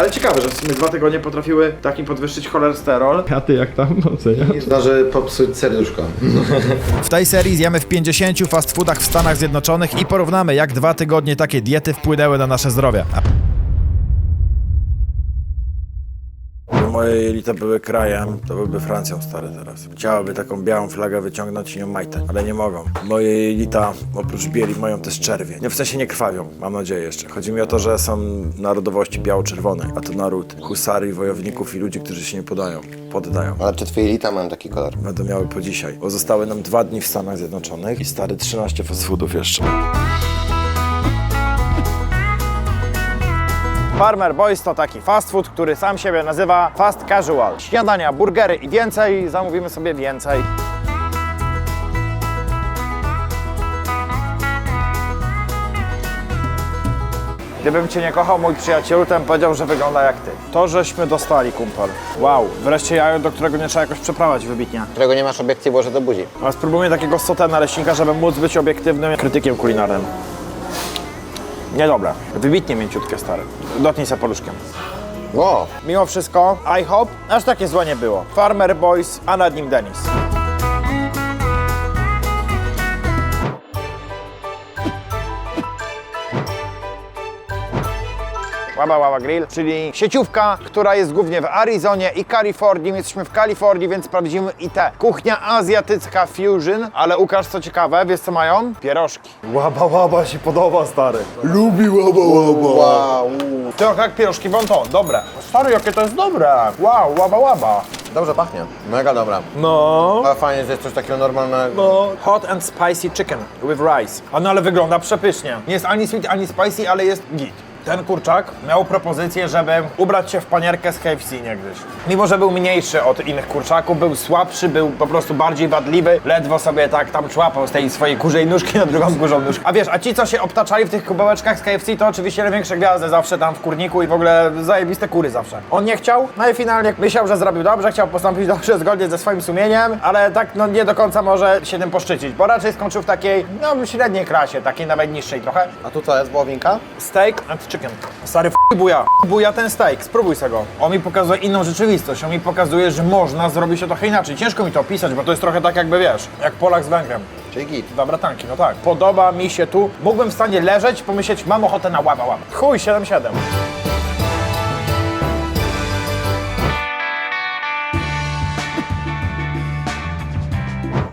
Ale ciekawe, że w sumie dwa tygodnie potrafiły takim podwyższyć cholesterol. A ty jak tam oceniasz? Nie zdąży popsuć serduszko. W tej serii zjemy w 50 fast foodach w Stanach Zjednoczonych i porównamy, jak dwa tygodnie takie diety wpłynęły na nasze zdrowie. Moje jelita były krajem, to byłby Francją stary teraz. Chciałaby taką białą flagę wyciągnąć i nią majtę, ale nie mogą. Moje jelita oprócz bieli mają też czerwie. Nie, w sensie nie krwawią, mam nadzieję jeszcze. Chodzi mi o to, że są narodowości biało-czerwonej, a to naród husarii, wojowników i ludzi, którzy się nie podają, poddają. Ale czy twoje elita mają taki kolor? Będą miały po dzisiaj, bo zostały nam dwa dni w Stanach Zjednoczonych i stary 13 fast foodów jeszcze. Farmer Boys to taki fast food, który sam siebie nazywa fast casual. Śniadania, burgery i więcej, zamówimy sobie więcej. Gdybym cię nie kochał, mój przyjacielu, bym powiedział, że wygląda jak ty. To, żeśmy dostali, kumpel. Wow, wreszcie jajo, do którego nie trzeba jakoś przeprawać wybitnie. Którego nie masz obiekcji włożę do buzi. A spróbujmy takiego sotę naleśnika, żeby móc być obiektywnym krytykiem kulinarnym. Niedobre. Wybitnie mięciutkie, stare. Dotknij se paluszkiem. O, Mimo wszystko, I hope, aż takie złe nie było. Farmer Boys, a nad nim Denis. Łaba Łaba Grill, czyli sieciówka, która jest głównie w Arizonie i Kalifornii. My jesteśmy w Kalifornii, więc sprawdzimy i te. Kuchnia azjatycka fusion, ale Łukasz, co ciekawe, wiesz co mają? Pierożki. Łaba Łaba się podoba, stary. Lubi Łaba Łaba. wow. Trochę jak pierożki wonton, dobre. Stary, jakie to jest dobre. Wow, łaba łaba. Dobrze pachnie. Mega dobra. No. Ale fajnie, że jest coś takiego normalnego. No. Hot and spicy chicken with rice. A no ale wygląda przepysznie. Nie jest ani sweet, ani spicy, ale jest git. Ten kurczak miał propozycję, żeby ubrać się w panierkę z KFC niegdyś. Mimo, że był mniejszy od innych kurczaków, był słabszy, był po prostu bardziej wadliwy, ledwo sobie tak tam człapał z tej swojej kurzej nóżki na drugą kurzą nóżkę. A wiesz, a ci, co się obtaczali w tych kubełeczkach z KFC, to oczywiście największe gwiazdy zawsze tam w kurniku i w ogóle zajebiste kury zawsze. On nie chciał, no i finalnie myślał, że zrobił dobrze, chciał postąpić dobrze, zgodnie ze swoim sumieniem, ale tak no nie do końca może się tym poszczycić, bo raczej skończył w takiej, no średniej klasie, takiej nawet niższej trochę. A tu co jest, wołowinka? Steak chicken. Stary f buja, f buja ten steak, spróbuj se go. On mi pokazuje inną rzeczywistość, on mi pokazuje, że można zrobić to trochę inaczej. Ciężko mi to opisać, bo to jest trochę tak jakby wiesz, jak Polak z Węgrem. Czyli git. Dwa bratanki, no tak. Podoba mi się tu. Mógłbym w stanie leżeć, pomyśleć, mam ochotę na łaba łaba. Chuj, 7-7.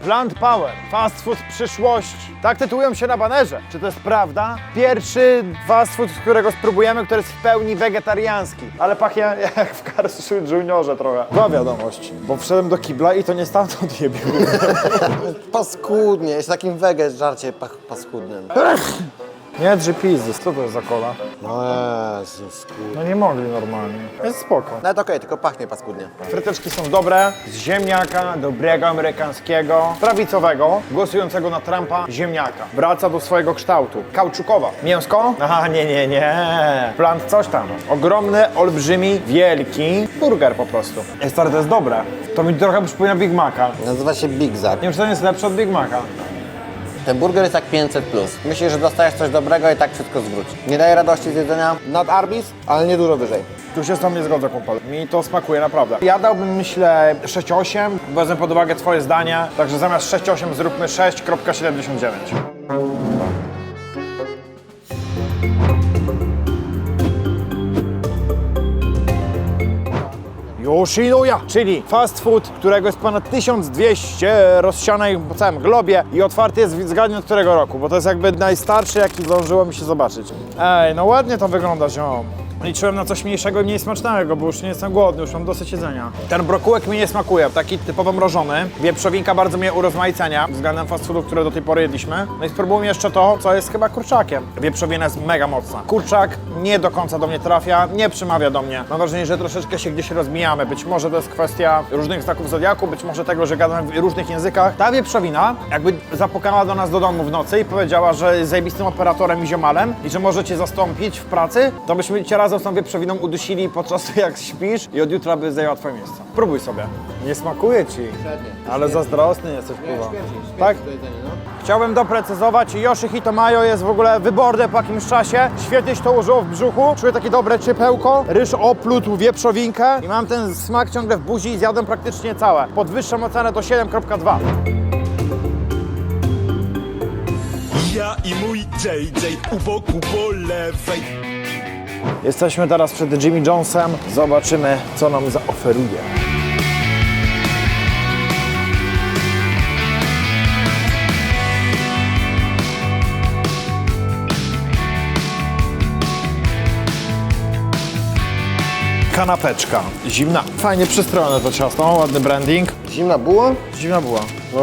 Plant Power, fast food przyszłości. Tak tytułują się na banerze. Czy to jest prawda? Pierwszy fast food, którego spróbujemy, który jest w pełni wegetariański. Ale pachnie jak w Carl's Juniorze trochę. Była wiadomość, bo wszedłem do kibla i to nie stamtąd je biło. Paskudnie, jest takim wege żarcie pach, paskudnym. Nie, pizzy. Co to jest za kola? No Jezus. No nie mogli normalnie. Jest spoko. Nawet okej, tylko pachnie paskudnie. Fryteczki są dobre, z ziemniaka, dobrego amerykańskiego, prawicowego, głosującego na Trumpa ziemniaka. Wraca do swojego kształtu. Kauczukowa. Mięsko? Aha, nie, nie, nie. Plant coś tam. Ogromny, olbrzymi, wielki burger po prostu. Ej, stary, to jest dobre. To mi trochę przypomina Big Maca. Nazywa się Big Zak. Nie wiem, czy to jest lepsze od Big Maca. Ten burger jest jak 500 plus. Myślisz, że dostajesz coś dobrego i tak wszystko zwróci. Nie daje radości z jedzenia nad Arbis, ale nie dużo wyżej. Tu się z tobą nie zgodzę, kumpel. Mi to smakuje naprawdę. Ja dałbym, myślę, 6,8. Wezmę pod uwagę twoje zdanie. Także zamiast 6,8 zróbmy 6,79. Yoshinuya, czyli fast food, którego jest ponad 1200 rozsianej po całym globie i otwarty jest zgadnij od którego roku, bo to jest jakby najstarszy, jaki zdążyło mi się zobaczyć. Ej, no ładnie to wygląda, ziom. Liczyłem na coś mniejszego i mniej smacznego, bo już nie jestem głodny, już mam dosyć jedzenia. Ten brokułek mi nie smakuje, taki typowo mrożony. Wieprzowinka bardzo mnie urozmaicenia względem fast foodów, które do tej pory jedliśmy. No i spróbujmy jeszcze to, co jest chyba kurczakiem. Wieprzowina jest mega mocna. Kurczak nie do końca do mnie trafia, nie przemawia do mnie. Mam wrażenie, że troszeczkę się gdzieś rozmijamy. Być może to jest kwestia różnych znaków zodiaku, być może tego, że gadamy w różnych językach. Ta wieprzowina jakby zapukała do nas do domu w nocy i powiedziała, że jest zajebistym operatorem i ziomalem i że możecie zastąpić w pracy, to byśmy cię raz sosną wieprzowiną udusili podczas jak śpisz i od jutra by zajęła twoje miejsce. Próbuj sobie. Nie smakuje ci. Ale zazdrosny jesteś, kurwa. Tak? Chciałbym doprecyzować, Yoshihito Mayo jest w ogóle wyborne po jakimś czasie. Świetnie się to ułożyło w brzuchu. Czuję takie dobre czypełko. Ryż oplótł wieprzowinkę i mam ten smak ciągle w buzi i zjadłem praktycznie całe. Podwyższam ocenę do 7.2. Ja i mój JJ u boku po lewej Jesteśmy teraz przed Jimmy Jonesem. Zobaczymy, co nam zaoferuje. Kanapeczka. Zimna. Fajnie przystrojone to ciasto, ładny branding. Zimna buła? Zimna była. No,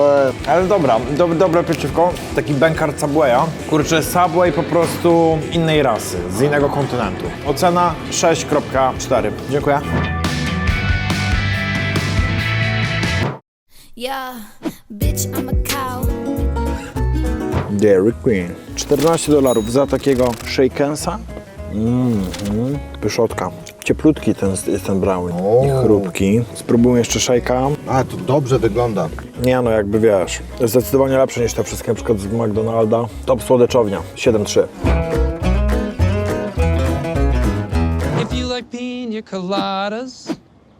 Ale dobra, do, dobre pieczywko. Taki bękar Subwaya. Kurczę, Subway po prostu innej rasy, z innego kontynentu. Ocena 6.4. Dziękuję. Yeah, bitch, I'm a cow. Dairy Queen. 14 dolarów za takiego shakensa. Mhm. Pyszotka. Cieplutki ten, jest ten brownie. I chrupki. Spróbuję jeszcze szejka. A, to dobrze wygląda. Nie no, jakby wiesz, zdecydowanie lepsze niż te wszystkie na przykład z McDonalda. Top słodeczownia, 7.3. If you like pina coladas,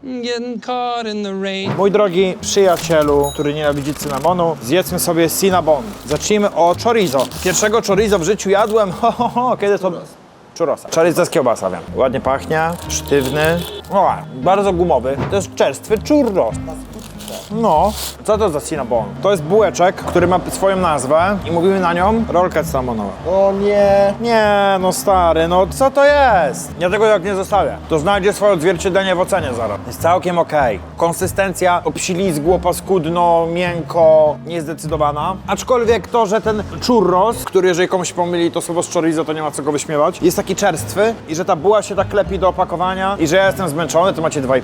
getting caught in the rain. Mój drogi przyjacielu, który nienawidzi cynamonu, zjedzmy sobie cinnamon. Zacznijmy od chorizo. Pierwszego chorizo w życiu jadłem, ho, ho, ho, kiedy to... Chorizo to jest kiełbasa, wiem. Ładnie pachnie, sztywny. O, bardzo gumowy. To jest czerstwy churros. No, co to za cinnamon? To jest bułeczek, który ma swoją nazwę i mówimy na nią rolkę cynamonowa. O nie. Nie, no stary, no co to jest? Ja tego jak nie zostawię. To znajdzie swoje odzwierciedlenie w ocenie zaraz. Jest całkiem okej. Konsystencja obsilizgło, paskudno, miękko, niezdecydowana. Aczkolwiek to, że ten churros, który jeżeli komuś pomyli to słowo z chorizo, to nie ma co go wyśmiewać, jest taki czerstwy i że ta buła się tak lepi do opakowania i że ja jestem zmęczony, to macie 2,5.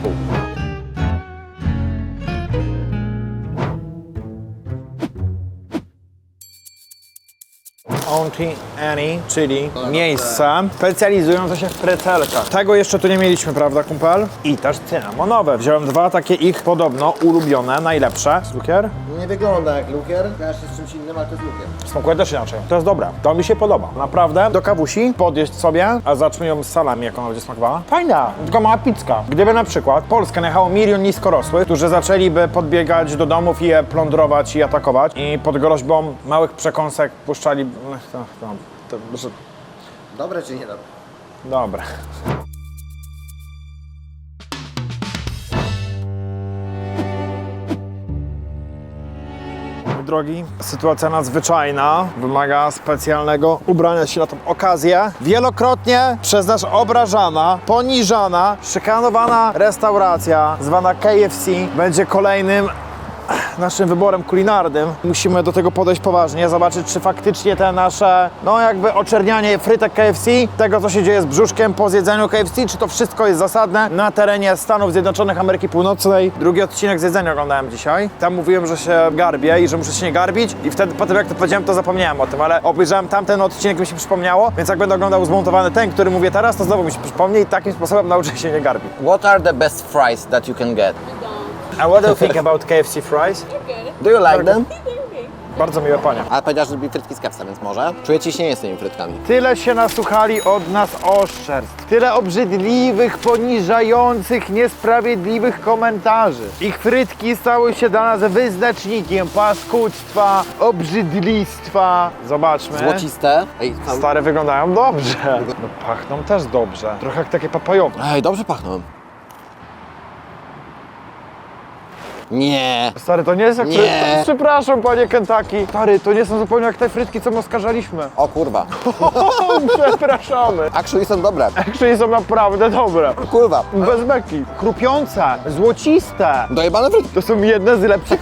Auntie Annie, czyli miejsce specjalizujące się w precelkach. Tego jeszcze tu nie mieliśmy, prawda, kumpel? I też cynamonowe. Wziąłem dwa takie ich podobno ulubione, najlepsze. Lukier? Nie wygląda jak lukier. Kojarzy się z czymś innym, ale to jest lukier. Smakuje też inaczej. To jest dobre. To mi się podoba. Naprawdę. Do kawusi podjeść sobie, a zacznę ją z salami, jak ona będzie smakowała. Fajna, tylko mała pizka. Gdyby na przykład Polskę najechało milion niskorosłych, którzy zaczęliby podbiegać do domów i je plądrować i atakować i pod groźbą małych przekąsek puszczali... To, to, to, że... Dobre czy niedobre? Dobra. Drogi, sytuacja nadzwyczajna wymaga specjalnego ubrania się na tą okazję. Wielokrotnie przez nas obrażana, poniżana, szykanowana restauracja zwana KFC będzie kolejnym naszym wyborem kulinarnym. Musimy do tego podejść poważnie, zobaczyć, czy faktycznie te nasze, no jakby oczernianie frytek KFC, tego co się dzieje z brzuszkiem po zjedzeniu KFC, czy to wszystko jest zasadne na terenie Stanów Zjednoczonych Ameryki Północnej. Drugi odcinek z jedzenia oglądałem dzisiaj. Tam mówiłem, że się garbię i że muszę się nie garbić i wtedy potem jak to powiedziałem, to zapomniałem o tym, ale obejrzałem tamten odcinek, mi się przypomniało, więc jak będę oglądał zmontowany ten, który mówię teraz, to znowu mi się przypomni i takim sposobem nauczę się nie garbić. What are the best fries that you can get? A what do you think about KFC fries? Do you like them? Bardzo miłe panie. Ale powiedział, że lubi frytki z kepsa, więc może. Czuję ciśnienie z tymi frytkami. Tyle się nasłuchali od nas oszczerstw, tyle obrzydliwych, poniżających, niesprawiedliwych komentarzy. Ich frytki stały się dla nas wyznacznikiem paskudztwa, obrzydlistwa. Zobaczmy. Złociste. Ej, tam- Stare wyglądają dobrze. No pachną też dobrze. Trochę jak takie papajowe. Ej, dobrze pachną. Nie. Stary, to nie jest jak Nie. frytki. Przepraszam, panie Kentucky. Stary, to nie są zupełnie jak te frytki, co my oskarżaliśmy. O kurwa. Przepraszamy. Actually są dobre. Actually są naprawdę dobre. Kurwa. Bez beki. Chrupiące, złociste. Dojebane frytki. To są jedne z lepszych.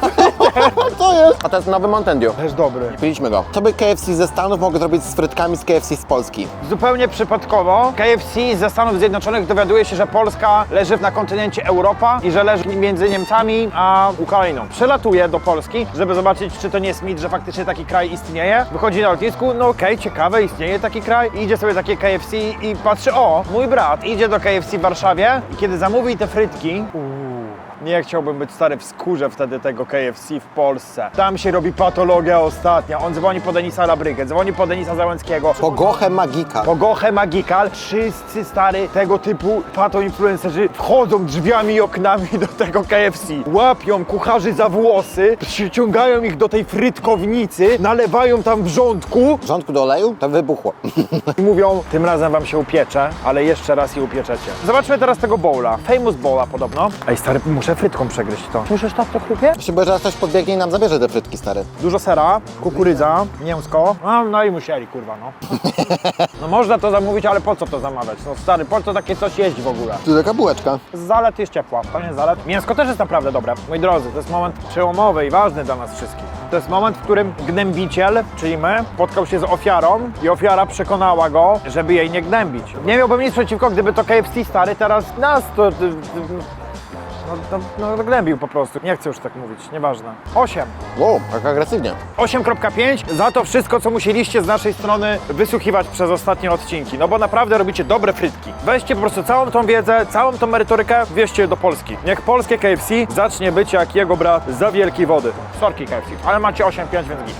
Co jest? A to jest nowy Mountain Dew. Też dobry. Piliśmy go. Co by KFC ze Stanów mogło zrobić z frytkami z KFC z Polski? Zupełnie przypadkowo KFC ze Stanów Zjednoczonych dowiaduje się, że Polska leży na kontynencie Europa i że leży między Niemcami a Ukrainą. Przelatuje do Polski, żeby zobaczyć, czy to nie jest mit, że faktycznie taki kraj istnieje. Wychodzi na lotnisku, no okej, ciekawe, istnieje taki kraj. I idzie sobie takie KFC i patrzy, o, mój brat idzie do KFC w Warszawie i kiedy zamówi te frytki, nie chciałbym być stary w skórze wtedy tego KFC w Polsce. Tam się robi patologia ostatnia. On dzwoni po Denisa Labrykę, dzwoni po Denisa Załęckiego. Pogochę Magika. Pogochę Magical, wszyscy stary tego typu pato-influencerzy wchodzą drzwiami i oknami do tego KFC. Łapią kucharzy za włosy, przyciągają ich do tej frytkownicy, nalewają tam wrzątku W rządku do oleju to wybuchło. i mówią, tym razem wam się upiecze, ale jeszcze raz je upieczecie. Zobaczmy teraz tego bowla. Famous bowla podobno. Ej stary, muszę frytką przegryźć to. Słyszysz tak to chrupie? Się boję, że zaraz ktoś podbiegnie i nam zabierze te frytki, stary. Dużo sera, kukurydza, mięsko. No, no i musieli, kurwa, no. No można to zamówić, ale po co to zamawiać? No stary, po co takie coś jeść w ogóle? Tu taka bułeczka. Z zalet jest ciepła, to nie zalet. Mięsko też jest naprawdę dobre. Moi drodzy, to jest moment przełomowy i ważny dla nas wszystkich. To jest moment, w którym gnębiciel, czyli my, spotkał się z ofiarą i ofiara przekonała go, żeby jej nie gnębić. Nie miałbym nic przeciwko, gdyby to KFC stary teraz nas to... No, no, no gnębił po prostu. Nie chcę już tak mówić, nieważne. 8. Wow, tak agresywnie. 8.5 za to wszystko, co musieliście z naszej strony wysłuchiwać przez ostatnie odcinki. No bo naprawdę robicie dobre frytki. Weźcie po prostu całą tą wiedzę, całą tą merytorykę, wieźcie do Polski. Niech polskie KFC zacznie być jak jego brat za wielkiej wody. Sorki KFC, ale macie 8.5, więc git.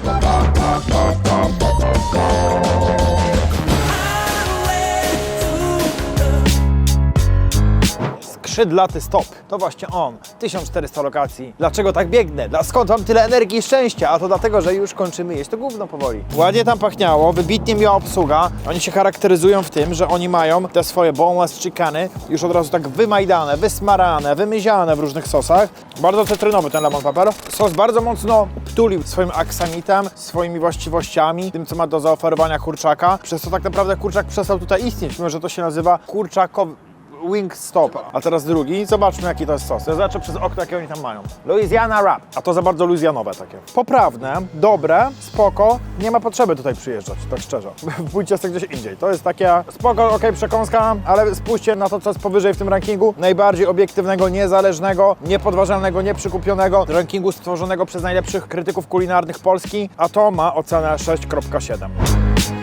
Skrzydlaty stop. To właśnie on. 1400 lokacji. Dlaczego tak biegnę? Dla skąd mam tyle energii i szczęścia? A to dlatego, że już kończymy jeść to gówno powoli. Ładnie tam pachniało, wybitnie miła obsługa. Oni się charakteryzują w tym, że oni mają te swoje boneless chickeny już od razu tak wymajdane, wysmarane, wymyziane w różnych sosach. Bardzo cytrynowy ten lemon pepper. Sos bardzo mocno tulił swoim aksamitem, swoimi właściwościami, tym co ma do zaoferowania kurczaka. Przez to tak naprawdę kurczak przestał tutaj istnieć, mimo że to się nazywa kurczakowy Wing Stop. A teraz drugi. Zobaczmy, jaki to jest sos. Ja zobaczę przez okno, jakie oni tam mają. Louisiana Wrap. A to za bardzo luizjanowe takie. Poprawne, dobre, spoko. Nie ma potrzeby tutaj przyjeżdżać, tak szczerze. Pójdźcie sobie gdzieś indziej. To jest takie spoko, ok, przekąska, ale spójrzcie na to, co jest powyżej w tym rankingu. Najbardziej obiektywnego, niezależnego, niepodważalnego, nieprzykupionego rankingu stworzonego przez najlepszych krytyków kulinarnych Polski. A to ma ocenę 6.7.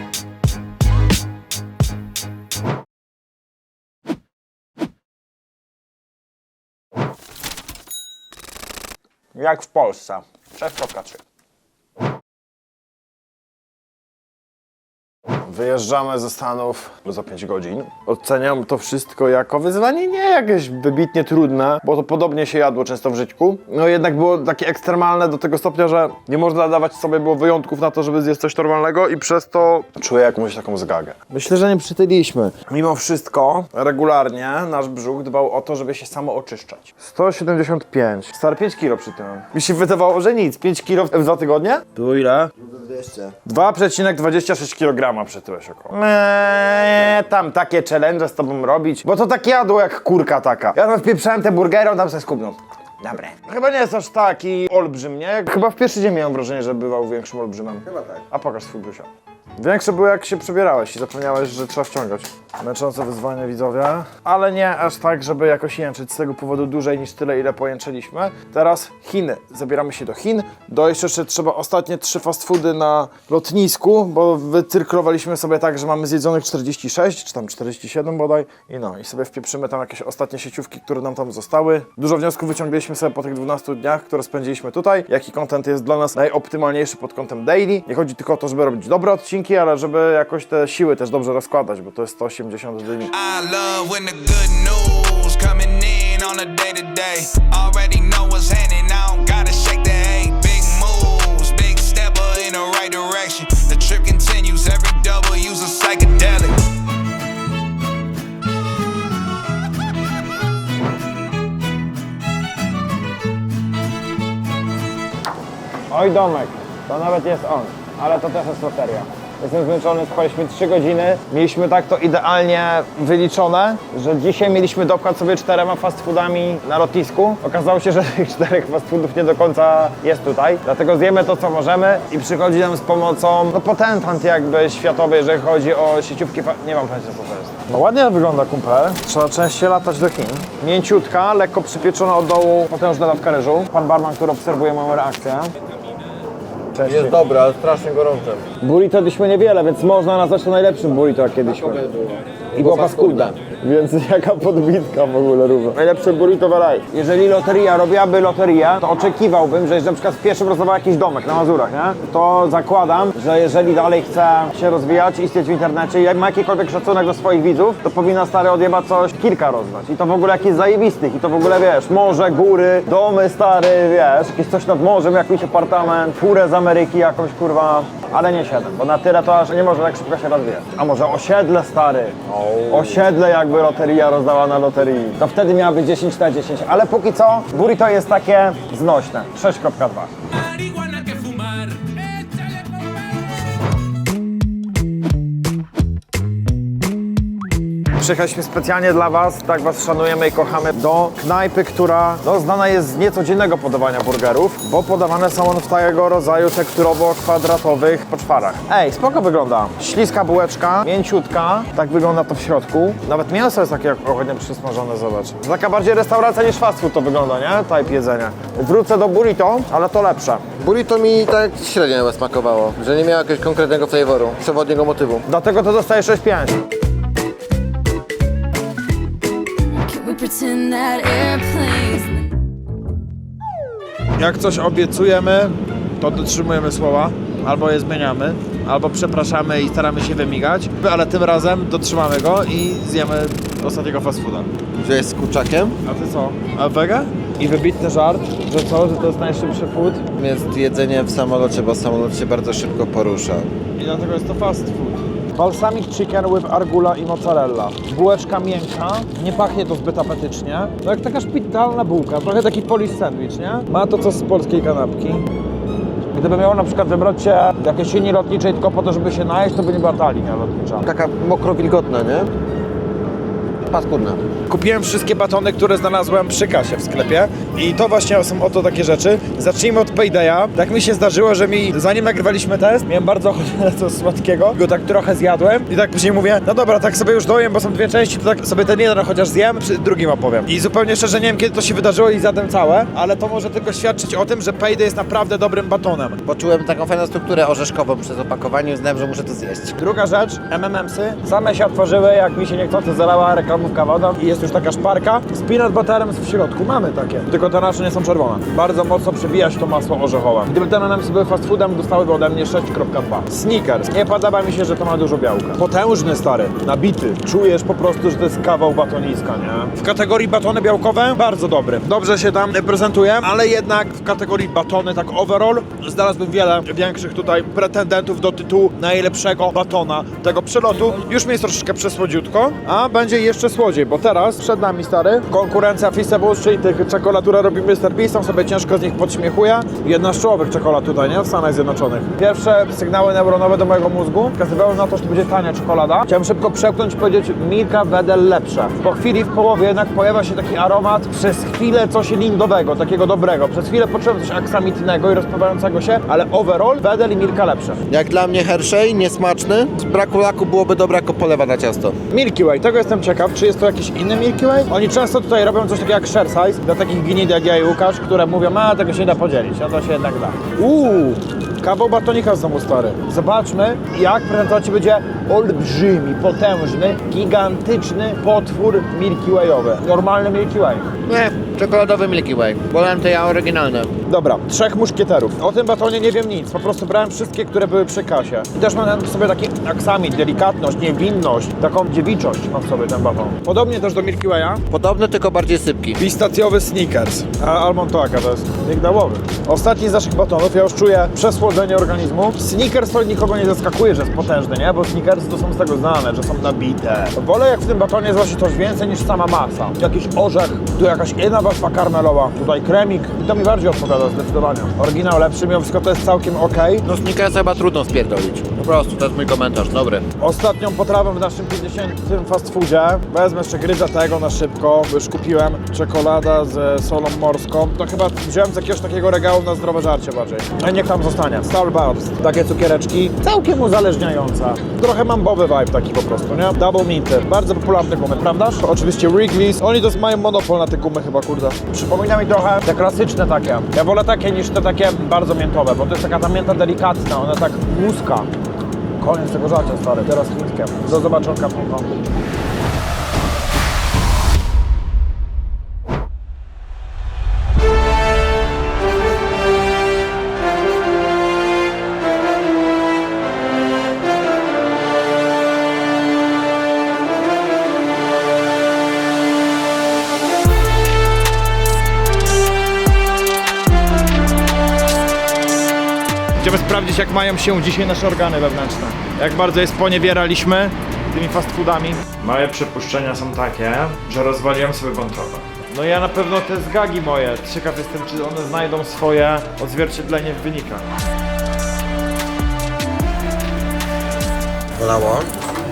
Jak w Polsce. 6.3. Wyjeżdżamy ze Stanów za 5 godzin. Oceniam to wszystko jako wyzwanie nie jakieś wybitnie trudne, bo to podobnie się jadło często w życiu. No jednak było takie ekstremalne do tego stopnia, że nie można dawać sobie było wyjątków na to, żeby zjeść coś normalnego i przez to czuję jakąś taką zgagę. Myślę, że nie przytyliśmy. Mimo wszystko regularnie nasz brzuch dbał o to, żeby się samo oczyszczać. 175. Stary 5 kilo przytyłem. Mi się wydawało, że nic. 5 kilo w dwa tygodnie? Było ile? 2,26 kg około. Eee, tam takie challenge z tobą robić, bo to tak jadło jak kurka taka. Ja tam wpieprzałem te burgery, on tam sobie skubnął. Dobre. Chyba nie jest aż taki olbrzym, nie? Chyba w pierwszy dzień miałem wrażenie, że bywał większym olbrzymem. Chyba tak. A pokaż swój brusio. Większe było jak się przebierałeś i zapomniałeś, że trzeba wciągać. Męczące wyzwanie widzowie, ale nie aż tak, żeby jakoś jęczyć z tego powodu dłużej niż tyle, ile pojęczyliśmy. Teraz Chiny. Zabieramy się do Chin. Do jeszcze trzeba ostatnie trzy fast foody na lotnisku, bo wycyrklowaliśmy sobie tak, że mamy zjedzonych 46, czy tam 47 bodaj. I no, i sobie wpieprzymy tam jakieś ostatnie sieciówki, które nam tam zostały. Dużo wniosków wyciągnęliśmy sobie po tych 12 dniach, które spędziliśmy tutaj. Jaki content jest dla nas najoptymalniejszy pod kątem daily. Nie chodzi tylko o to, żeby robić dobre odcinki, ale żeby jakoś te siły też dobrze rozkładać, bo to jest 180 dni. I love when the good news coming in on a day to day. Already know what's happening, I don't gotta shake the. Big moves, big stepper in the right direction. The trip continues, every W's a psychedelic. Oj domek, to nawet jest on, ale to też jest loteria. Jestem zmęczony, spaliśmy 3 godziny. Mieliśmy tak to idealnie wyliczone, że dzisiaj mieliśmy dopchać sobie czterema fast foodami na lotnisku. Okazało się, że tych czterech fast foodów nie do końca jest tutaj. Dlatego zjemy to, co możemy i przychodzi nam z pomocą no, potentant jakby światowy, jeżeli chodzi o sieciówki. Nie mam pojęcia, co to jest. No ładnie wygląda kumpel. Trzeba częściej latać do Chin. Mięciutka, lekko przypieczona od dołu, potężna dawka ryżu. Pan barman, który obserwuje moją reakcję. Częściej. Jest dobre, ale strasznie gorące. Burrito jedliśmy niewiele, więc można nazwać to najlepszym burrito, jak kiedyś. I było paskudne. Więc jaka podbitka w ogóle równa. Najlepsze burrito w. Jeżeli loteria robiłaby loterię, to oczekiwałbym, że jeżeli na przykład w pierwszym rozdawał jakiś domek na Mazurach, nie? To zakładam, że jeżeli dalej chce się rozwijać, istnieć w internecie i jak ma jakikolwiek szacunek do swoich widzów, to powinna stary odjebać coś kilka rozdać. I to w ogóle jakichś zajebistych. I to w ogóle wiesz, morze, góry, domy stary, wiesz, jakieś coś nad morzem, jakiś apartament, furę z Ameryki jakąś kurwa, ale nie siedem, bo na tyle to aż nie może tak szybko się rozwijać. A może osiedle stary? Osiedle jakby loteria rozdała na loterii. To wtedy miałaby 10 na 10, ale póki co burrito jest takie znośne. 6.2. Przyjechaliśmy specjalnie dla Was, tak Was szanujemy i kochamy, do knajpy, która no, znana jest z niecodziennego podawania burgerów, bo podawane są one w tego rodzaju tekturowo-kwadratowych poczwarach. Ej, spoko wygląda. Śliska bułeczka, mięciutka, tak wygląda to w środku. Nawet mięso jest takie ładnie przysmażone, zobacz. Taka bardziej restauracja niż fast food to wygląda, nie? Type jedzenia. Wrócę do burrito, ale to lepsze. Burrito mi tak średnio smakowało, że nie miało jakiegoś konkretnego flavoru, przewodniego motywu. Dlatego to dostaje 6,5. Jak coś obiecujemy, to dotrzymujemy słowa. Albo je zmieniamy, albo przepraszamy i staramy się wymigać, ale tym razem dotrzymamy go i zjemy ostatniego fast fooda. Że jest z kurczakiem, A ty co? A wega? I wybitny żart, że co, że to jest najszybszy food jest jedzenie w samolocie, bo samolot się bardzo szybko porusza. i dlatego jest to fast food. Balsamic chicken with argula i mozzarella. Bułeczka miękka, nie pachnie to zbyt apetycznie. No jak taka szpitalna bułka, trochę taki polish sandwich, nie? Ma to coś z polskiej kanapki. Gdyby miało na przykład wybrać się jakiejś linii lotniczej tylko po to, żeby się najeść, to by nie była ta linia lotnicza. Taka mokro-wilgotna, nie? Paskudna. Kupiłem wszystkie batony, które znalazłem przy kasie w sklepie i to właśnie są oto takie rzeczy. Zacznijmy od Paydaya. Tak mi się zdarzyło, że mi, zanim nagrywaliśmy test, miałem bardzo ochotę na coś słodkiego, go tak trochę zjadłem i tak później mówię, no dobra, tak sobie już dojem, bo są dwie części, to tak sobie ten jeden chociaż zjem, przy drugim opowiem. I zupełnie szczerze nie wiem, kiedy to się wydarzyło i zjadłem całe, ale to może tylko świadczyć o tym, że Payday jest naprawdę dobrym batonem. Poczułem taką fajną strukturę orzeszkową przez opakowanie i uznałem, że muszę to zjeść. Druga rzecz, MMMsy same się otworzyły, jak mi się niechcący zalała reklamówka wodą i jest już taka szparka z peanut butterem w środku. Mamy takie, tylko te nasze nie są czerwone. Bardzo mocno przebija się to masło orzechowe. Gdyby te MMMsy były fast foodem, dostałyby ode mnie 6.2. Snickers. Nie podoba mi się, że to ma dużo białka. Potężny stary, nabity. Czujesz po prostu, że to jest kawał batoniska, nie? W kategorii batony białkowe bardzo dobry. Dobrze się tam prezentuje, ale jednak w kategorii batony tak overall znalazłbym wiele większych tutaj pretendentów do tytułu najlepszego batona tego przelotu. Już mi jest troszeczkę przesłodziutko, a będzie jeszcze słodziej, bo teraz przed nami stary konkurencja Feastables, czyli tych czekolad, które robi Mr. Beast, sobie ciężko z nich podśmiechuje. Jedna z czołowych czekolad tutaj, nie? W Stanach Zjednoczonych. Pierwsze sygnały neuronowe do mojego mózgu wskazywały na to, że to będzie tania czekolada. Chciałem szybko przełknąć i powiedzieć Milka Wedel lepsze. Po chwili w połowie jednak pojawia się taki aromat, przez chwilę coś lindowego, takiego dobrego. Przez chwilę poczułem coś aksamitnego i rozpływającego się, ale overall Wedel i Milka lepsze. Jak dla mnie Hershey, niesmaczny. Z braku laku byłoby dobre jako polewa na ciasto. Milky Way, tego jestem ciekaw, czy jest to jakiś inny Milky Way? Oni często tutaj robią coś takiego jak share size, dla takich gnid jak ja i Łukasz, które mówią, a tego się da podzielić, a to się jednak da. Uuu, kawał batonika znowu stary. Zobaczmy, jak prezentacji będzie olbrzymi, potężny, gigantyczny potwór Milky Wayowy. Normalny Milky Way. Nie, czekoladowy Milky Way. Wolałem te ja oryginalne. Dobra, trzech muszkieterów. O tym batonie nie wiem nic, po prostu brałem wszystkie, które były przy kasie. I też mam w sobie taki aksamit, delikatność, niewinność, taką dziewiczość mam w sobie ten baton. Podobnie też do Milky Way'a. Podobny, tylko bardziej sypki. Pistacjowy Snickers. A almond to jaka to jest? Migdałowy. Ostatni z naszych batonów, ja już czuję przesłodzenie organizmu. Snickers to nikogo nie zaskakuje, że jest potężny, nie? Bo Snickers to są z tego znane, że są nabite. Wolę jak w tym batonie jest właśnie coś więcej niż sama masa. Jakiś orzech, tu jakaś jedna warstwa karmelowa, tutaj kremik i to mi bardziej odpowiada zdecydowanie. Oryginał lepszy, mimo wszystko to jest całkiem ok. No Snickersa chyba trudno spierdolić. Prostu, to jest mój komentarz, dobry. Ostatnią potrawą w naszym 50. fast foodzie wezmę jeszcze gryza tego na szybko, już kupiłem czekolada z solą morską. To chyba wziąłem z jakiegoś takiego regału na zdrowe żarcie bardziej. A niech tam zostanie. Starburst, takie cukiereczki, całkiem uzależniające. Trochę mam bowy vibe taki po prostu, nie? Double minty, bardzo popularne gumy, prawdaż? Oczywiście Wrigley's, oni to mają monopol na te gumy chyba, kurde. Przypomina mi trochę te klasyczne takie. Ja wolę takie niż te takie bardzo miętowe, bo to jest taka ta mięta delikatna, ona tak łuska. Koniec tego żarcia, stary. Teraz chińskie. Do zobaczonka w Hongkongu. Sprawdzić, jak mają się dzisiaj nasze organy wewnętrzne. Jak bardzo je sponiewieraliśmy tymi fast foodami. Moje przypuszczenia są takie, że rozwaliłem sobie wątrobę. No ja na pewno te zgagi moje. Ciekaw jestem, czy one znajdą swoje odzwierciedlenie w wynikach. Bolało?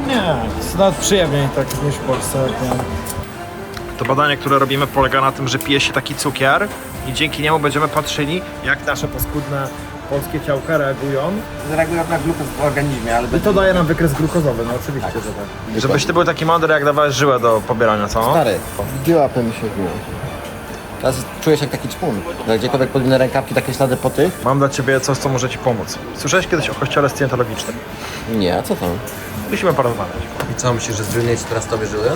Nie, jest nawet przyjemniej tak niż w Polsce. To badanie, które robimy polega na tym, że pije się taki cukier i dzięki niemu będziemy patrzyli, jak nasze paskudne polskie ciałka reagują Zareagują na glukos w organizmie, ale I to daje nam wykres glukozowy, no oczywiście, że tak. Żebyś ty był taki mądry, jak dawałeś żyłę do pobierania, co? Stary, giłapy mi się biło. Teraz czuję się jak taki czpun. Jak gdziekolwiek podwinę rękawki, takie ślady po tych? Mam dla ciebie coś, co może ci pomóc. Słyszałeś kiedyś o kościele scjentologicznym? Nie, a co tam? Musimy porozmawiać. I co, myślisz, że zwilniecie teraz tobie żyły?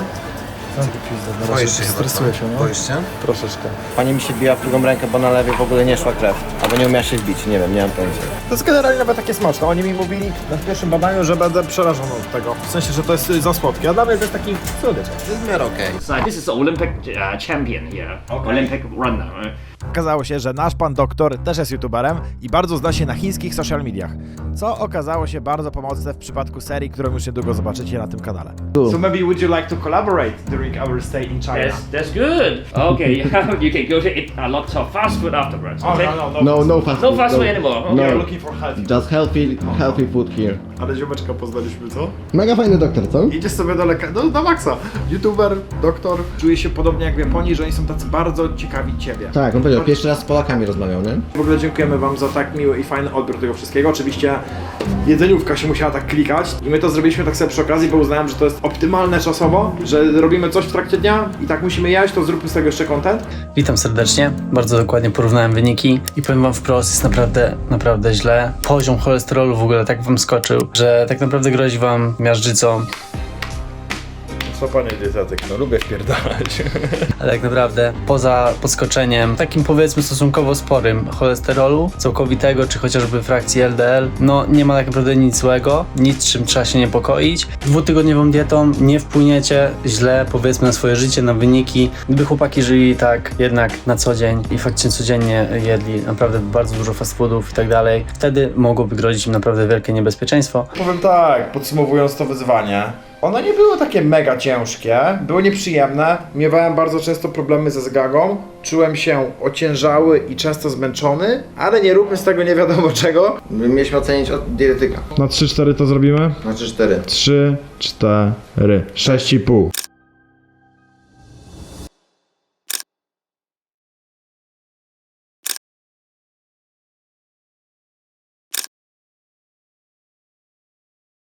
Boisz się Stresuję się, no. Boisz się? Troszeczkę. Pani mi się biła w drugą rękę, bo na lewej w ogóle nie szła krew. Albo nie umiała się wbić, nie wiem, nie mam pojęcia. To jest generalnie nawet takie smaczne. Oni mi mówili na pierwszym badaniu, że będę przerażony od tego. W sensie, że to jest y, za słodkie. A dla mnie to jest taki słodycz. To jest w miarę okej. So this is Olympic uh, champion here, Olympic runner. Okazało się, że nasz pan doktor też jest youtuberem i bardzo zna się na chińskich social mediach, co okazało się bardzo pomocne w przypadku serii, którą już niedługo zobaczycie na tym kanale. So maybe would you like to collaborate during our stay in China? That's that's good. Okay, you can go to eat a lot of fast food afterwards. Oh, Okay. no, no, No, no fast No food. fast food anymore. We are Okay. looking for healthy. Just healthy, healthy food here. Ale ziomeczka poznaliśmy, co? Mega fajny doktor, co? Idziesz sobie do lekarza, do, do maksa. YouTuber, doktor. Czuje się podobnie jak w Japonii, że oni są tacy bardzo ciekawi ciebie. Tak, on powiedział, pierwszy raz z Polakami rozmawiał, nie? W ogóle dziękujemy Wam za tak miły i fajny odbiór tego wszystkiego. Oczywiście jedzeniówka się musiała tak klikać i my to zrobiliśmy tak sobie przy okazji, bo uznałem, że to jest optymalne czasowo, że robimy coś w trakcie dnia i tak musimy jeść, to zróbmy z tego jeszcze content. Witam serdecznie. Bardzo dokładnie porównałem wyniki i powiem wam wprost, jest naprawdę, naprawdę źle. Poziom cholesterolu w ogóle tak wam skoczył, że tak naprawdę grozi wam miażdżycą, Co panie dietetyk, no lubię wpierdalać. ale tak naprawdę poza podskoczeniem, takim powiedzmy stosunkowo sporym cholesterolu całkowitego, czy chociażby frakcji LDL, no nie ma tak naprawdę nic złego, nic czym trzeba się niepokoić. Dwutygodniową dietą nie wpłyniecie źle powiedzmy na swoje życie, na wyniki. Gdyby chłopaki żyli tak jednak na co dzień i faktycznie codziennie jedli naprawdę bardzo dużo fast foodów i tak dalej, wtedy mogłoby grozić im naprawdę wielkie niebezpieczeństwo. Powiem tak, podsumowując to wyzwanie. One nie były takie mega ciężkie, były nieprzyjemne. Miewałem bardzo często problemy ze zgagą. Czułem się ociężały i często zmęczony, ale nie róbmy z tego nie wiadomo czego. Mieliśmy ocenić od dietetyka. Na 3-4 to zrobimy? Znaczy cztery. 3, 4, 6,5.